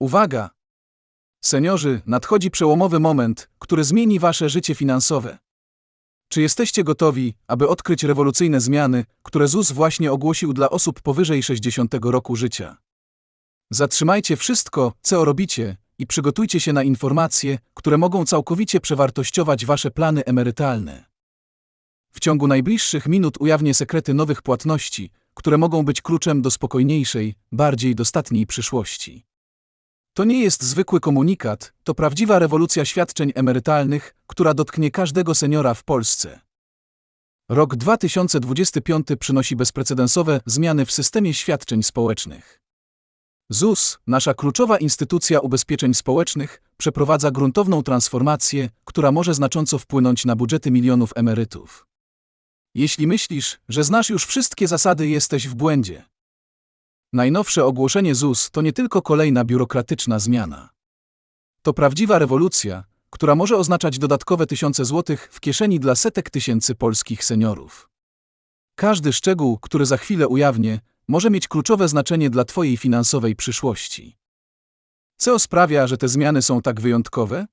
Uwaga! Seniorzy, nadchodzi przełomowy moment, który zmieni wasze życie finansowe. Czy jesteście gotowi, aby odkryć rewolucyjne zmiany, które ZUS właśnie ogłosił dla osób powyżej 60 roku życia? Zatrzymajcie wszystko, co robicie, i przygotujcie się na informacje, które mogą całkowicie przewartościować wasze plany emerytalne. W ciągu najbliższych minut ujawnię sekrety nowych płatności, które mogą być kluczem do spokojniejszej, bardziej dostatniej przyszłości. To nie jest zwykły komunikat, to prawdziwa rewolucja świadczeń emerytalnych, która dotknie każdego seniora w Polsce. Rok 2025 przynosi bezprecedensowe zmiany w systemie świadczeń społecznych. ZUS, nasza kluczowa instytucja ubezpieczeń społecznych, przeprowadza gruntowną transformację, która może znacząco wpłynąć na budżety milionów emerytów. Jeśli myślisz, że znasz już wszystkie zasady, jesteś w błędzie. Najnowsze ogłoszenie ZUS to nie tylko kolejna biurokratyczna zmiana. To prawdziwa rewolucja, która może oznaczać dodatkowe tysiące złotych w kieszeni dla setek tysięcy polskich seniorów. Każdy szczegół, który za chwilę ujawnię, może mieć kluczowe znaczenie dla Twojej finansowej przyszłości. Co sprawia, że te zmiany są tak wyjątkowe?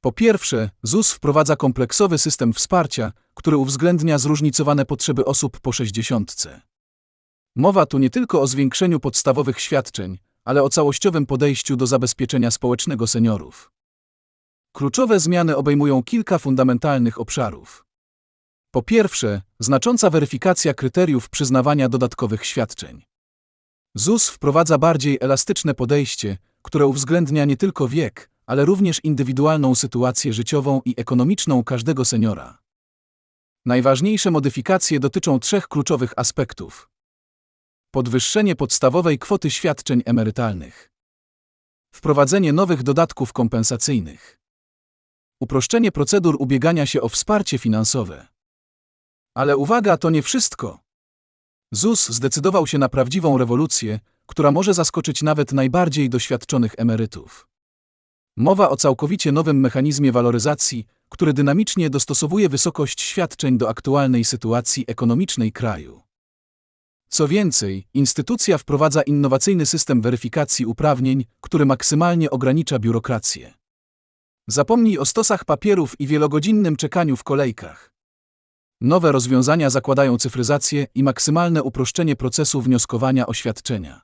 Po pierwsze, ZUS wprowadza kompleksowy system wsparcia, który uwzględnia zróżnicowane potrzeby osób po 60. Mowa tu nie tylko o zwiększeniu podstawowych świadczeń, ale o całościowym podejściu do zabezpieczenia społecznego seniorów. Kluczowe zmiany obejmują kilka fundamentalnych obszarów. Po pierwsze, znacząca weryfikacja kryteriów przyznawania dodatkowych świadczeń. ZUS wprowadza bardziej elastyczne podejście, które uwzględnia nie tylko wiek, ale również indywidualną sytuację życiową i ekonomiczną każdego seniora. Najważniejsze modyfikacje dotyczą trzech kluczowych aspektów: podwyższenie podstawowej kwoty świadczeń emerytalnych, wprowadzenie nowych dodatków kompensacyjnych, uproszczenie procedur ubiegania się o wsparcie finansowe. Ale uwaga, to nie wszystko. ZUS zdecydował się na prawdziwą rewolucję, która może zaskoczyć nawet najbardziej doświadczonych emerytów. Mowa o całkowicie nowym mechanizmie waloryzacji, który dynamicznie dostosowuje wysokość świadczeń do aktualnej sytuacji ekonomicznej kraju. Co więcej, instytucja wprowadza innowacyjny system weryfikacji uprawnień, który maksymalnie ogranicza biurokrację. Zapomnij o stosach papierów i wielogodzinnym czekaniu w kolejkach. Nowe rozwiązania zakładają cyfryzację i maksymalne uproszczenie procesu wnioskowania o świadczenia.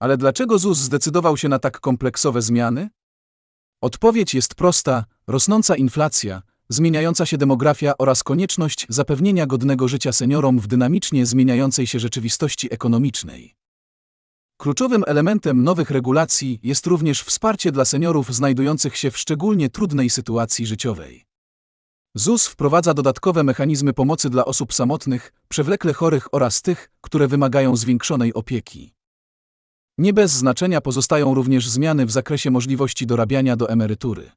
Ale dlaczego ZUS zdecydował się na tak kompleksowe zmiany? Odpowiedź jest prosta: rosnąca inflacja, zmieniająca się demografia oraz konieczność zapewnienia godnego życia seniorom w dynamicznie zmieniającej się rzeczywistości ekonomicznej. Kluczowym elementem nowych regulacji jest również wsparcie dla seniorów znajdujących się w szczególnie trudnej sytuacji życiowej. ZUS wprowadza dodatkowe mechanizmy pomocy dla osób samotnych, przewlekle chorych oraz tych, które wymagają zwiększonej opieki. Nie bez znaczenia pozostają również zmiany w zakresie możliwości dorabiania do emerytury.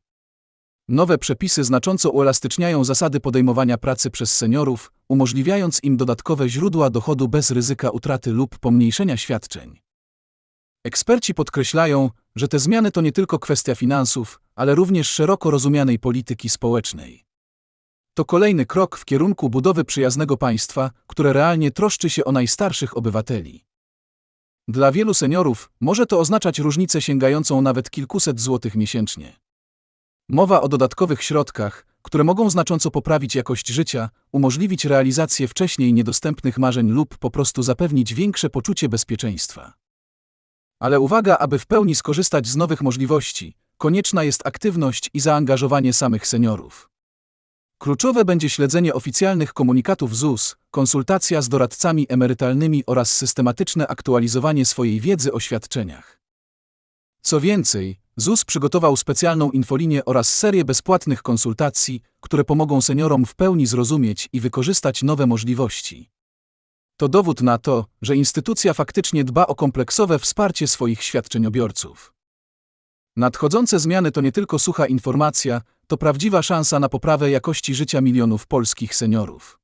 Nowe przepisy znacząco uelastyczniają zasady podejmowania pracy przez seniorów, umożliwiając im dodatkowe źródła dochodu bez ryzyka utraty lub pomniejszenia świadczeń. Eksperci podkreślają, że te zmiany to nie tylko kwestia finansów, ale również szeroko rozumianej polityki społecznej. To kolejny krok w kierunku budowy przyjaznego państwa, które realnie troszczy się o najstarszych obywateli. Dla wielu seniorów może to oznaczać różnicę sięgającą nawet kilkuset złotych miesięcznie. Mowa o dodatkowych środkach, które mogą znacząco poprawić jakość życia, umożliwić realizację wcześniej niedostępnych marzeń lub po prostu zapewnić większe poczucie bezpieczeństwa. Ale uwaga, aby w pełni skorzystać z nowych możliwości, konieczna jest aktywność i zaangażowanie samych seniorów. Kluczowe będzie śledzenie oficjalnych komunikatów ZUS, konsultacja z doradcami emerytalnymi oraz systematyczne aktualizowanie swojej wiedzy o świadczeniach. Co więcej, ZUS przygotował specjalną infolinię oraz serię bezpłatnych konsultacji, które pomogą seniorom w pełni zrozumieć i wykorzystać nowe możliwości. To dowód na to, że instytucja faktycznie dba o kompleksowe wsparcie swoich świadczeniobiorców. Nadchodzące zmiany to nie tylko sucha informacja, to prawdziwa szansa na poprawę jakości życia milionów polskich seniorów.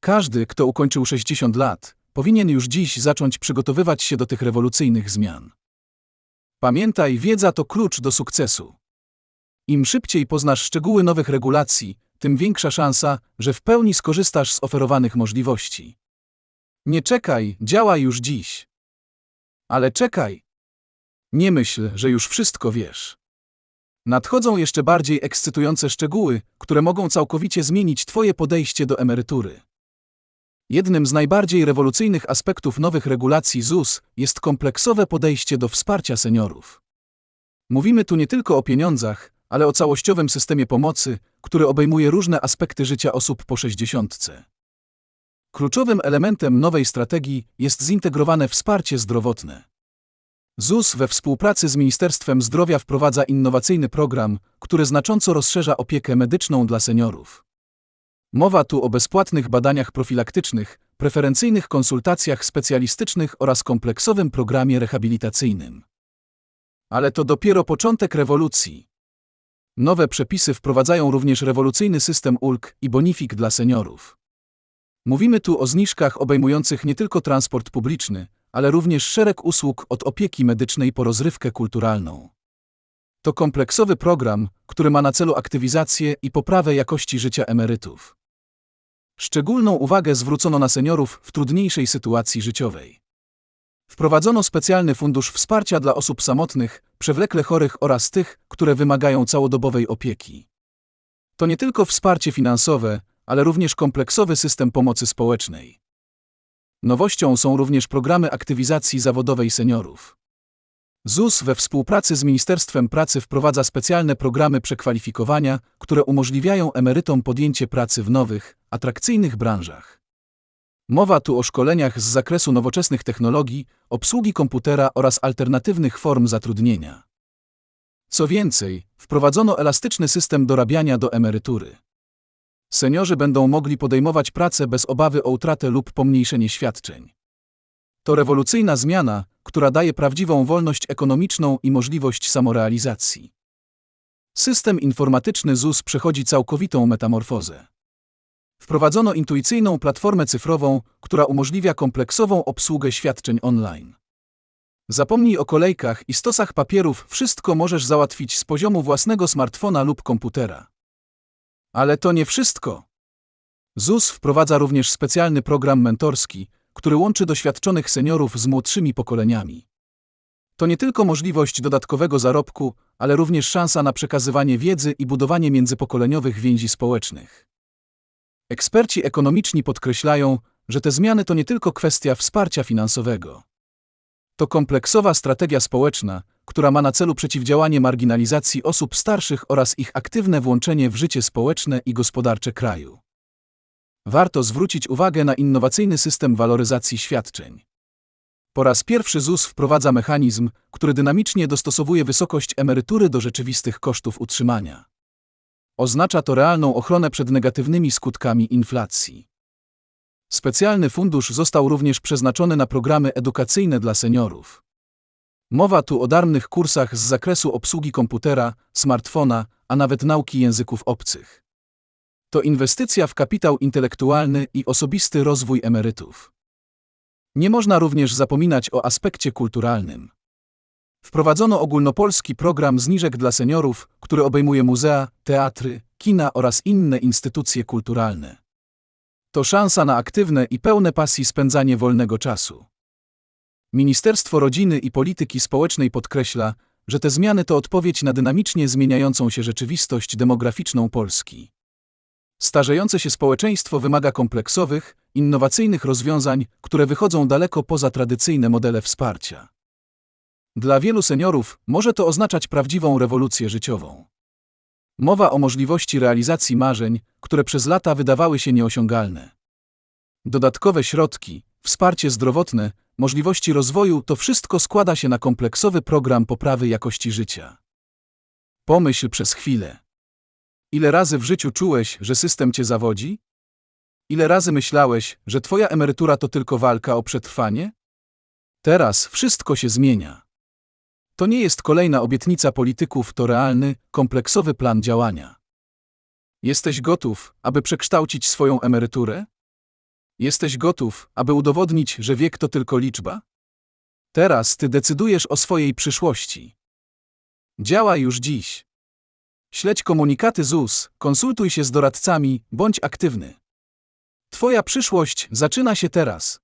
Każdy, kto ukończył 60 lat, powinien już dziś zacząć przygotowywać się do tych rewolucyjnych zmian. Pamiętaj, wiedza to klucz do sukcesu. Im szybciej poznasz szczegóły nowych regulacji, tym większa szansa, że w pełni skorzystasz z oferowanych możliwości. Nie czekaj, działaj już dziś. Ale czekaj. Nie myśl, że już wszystko wiesz. Nadchodzą jeszcze bardziej ekscytujące szczegóły, które mogą całkowicie zmienić Twoje podejście do emerytury. Jednym z najbardziej rewolucyjnych aspektów nowych regulacji ZUS jest kompleksowe podejście do wsparcia seniorów. Mówimy tu nie tylko o pieniądzach, ale o całościowym systemie pomocy, który obejmuje różne aspekty życia osób po 60. Kluczowym elementem nowej strategii jest zintegrowane wsparcie zdrowotne. ZUS we współpracy z Ministerstwem Zdrowia wprowadza innowacyjny program, który znacząco rozszerza opiekę medyczną dla seniorów. Mowa tu o bezpłatnych badaniach profilaktycznych, preferencyjnych konsultacjach specjalistycznych oraz kompleksowym programie rehabilitacyjnym. Ale to dopiero początek rewolucji. Nowe przepisy wprowadzają również rewolucyjny system ulg i bonifik dla seniorów. Mówimy tu o zniżkach obejmujących nie tylko transport publiczny, ale również szereg usług od opieki medycznej po rozrywkę kulturalną. To kompleksowy program, który ma na celu aktywizację i poprawę jakości życia emerytów. Szczególną uwagę zwrócono na seniorów w trudniejszej sytuacji życiowej. Wprowadzono specjalny fundusz wsparcia dla osób samotnych, przewlekle chorych oraz tych, które wymagają całodobowej opieki. To nie tylko wsparcie finansowe, ale również kompleksowy system pomocy społecznej. Nowością są również programy aktywizacji zawodowej seniorów. ZUS we współpracy z Ministerstwem Pracy wprowadza specjalne programy przekwalifikowania, które umożliwiają emerytom podjęcie pracy w nowych, atrakcyjnych branżach. Mowa tu o szkoleniach z zakresu nowoczesnych technologii, obsługi komputera oraz alternatywnych form zatrudnienia. Co więcej, wprowadzono elastyczny system dorabiania do emerytury. Seniorzy będą mogli podejmować pracę bez obawy o utratę lub pomniejszenie świadczeń. To rewolucyjna zmiana, która daje prawdziwą wolność ekonomiczną i możliwość samorealizacji. System informatyczny ZUS przechodzi całkowitą metamorfozę. Wprowadzono intuicyjną platformę cyfrową, która umożliwia kompleksową obsługę świadczeń online. Zapomnij o kolejkach i stosach papierów, wszystko możesz załatwić z poziomu własnego smartfona lub komputera. Ale to nie wszystko. ZUS wprowadza również specjalny program mentorski, który łączy doświadczonych seniorów z młodszymi pokoleniami. To nie tylko możliwość dodatkowego zarobku, ale również szansa na przekazywanie wiedzy i budowanie międzypokoleniowych więzi społecznych. Eksperci ekonomiczni podkreślają, że te zmiany to nie tylko kwestia wsparcia finansowego. To kompleksowa strategia społeczna, która ma na celu przeciwdziałanie marginalizacji osób starszych oraz ich aktywne włączenie w życie społeczne i gospodarcze kraju. Warto zwrócić uwagę na innowacyjny system waloryzacji świadczeń. Po raz pierwszy ZUS wprowadza mechanizm, który dynamicznie dostosowuje wysokość emerytury do rzeczywistych kosztów utrzymania. Oznacza to realną ochronę przed negatywnymi skutkami inflacji. Specjalny fundusz został również przeznaczony na programy edukacyjne dla seniorów. Mowa tu o darmych kursach z zakresu obsługi komputera, smartfona, a nawet nauki języków obcych. To inwestycja w kapitał intelektualny i osobisty rozwój emerytów. Nie można również zapominać o aspekcie kulturalnym. Wprowadzono ogólnopolski program zniżek dla seniorów, który obejmuje muzea, teatry, kina oraz inne instytucje kulturalne. To szansa na aktywne i pełne pasji spędzanie wolnego czasu. Ministerstwo Rodziny i Polityki Społecznej podkreśla, że te zmiany to odpowiedź na dynamicznie zmieniającą się rzeczywistość demograficzną Polski. Starzejące się społeczeństwo wymaga kompleksowych, innowacyjnych rozwiązań, które wychodzą daleko poza tradycyjne modele wsparcia. Dla wielu seniorów może to oznaczać prawdziwą rewolucję życiową. Mowa o możliwości realizacji marzeń, które przez lata wydawały się nieosiągalne. Dodatkowe środki, wsparcie zdrowotne, możliwości rozwoju to wszystko składa się na kompleksowy program poprawy jakości życia. Pomyśl przez chwilę. Ile razy w życiu czułeś, że system cię zawodzi? Ile razy myślałeś, że twoja emerytura to tylko walka o przetrwanie? Teraz wszystko się zmienia. To nie jest kolejna obietnica polityków, to realny, kompleksowy plan działania. Jesteś gotów, aby przekształcić swoją emeryturę? Jesteś gotów, aby udowodnić, że wiek to tylko liczba? Teraz ty decydujesz o swojej przyszłości. Działaj już dziś. Śledź komunikaty ZUS, konsultuj się z doradcami, bądź aktywny. Twoja przyszłość zaczyna się teraz.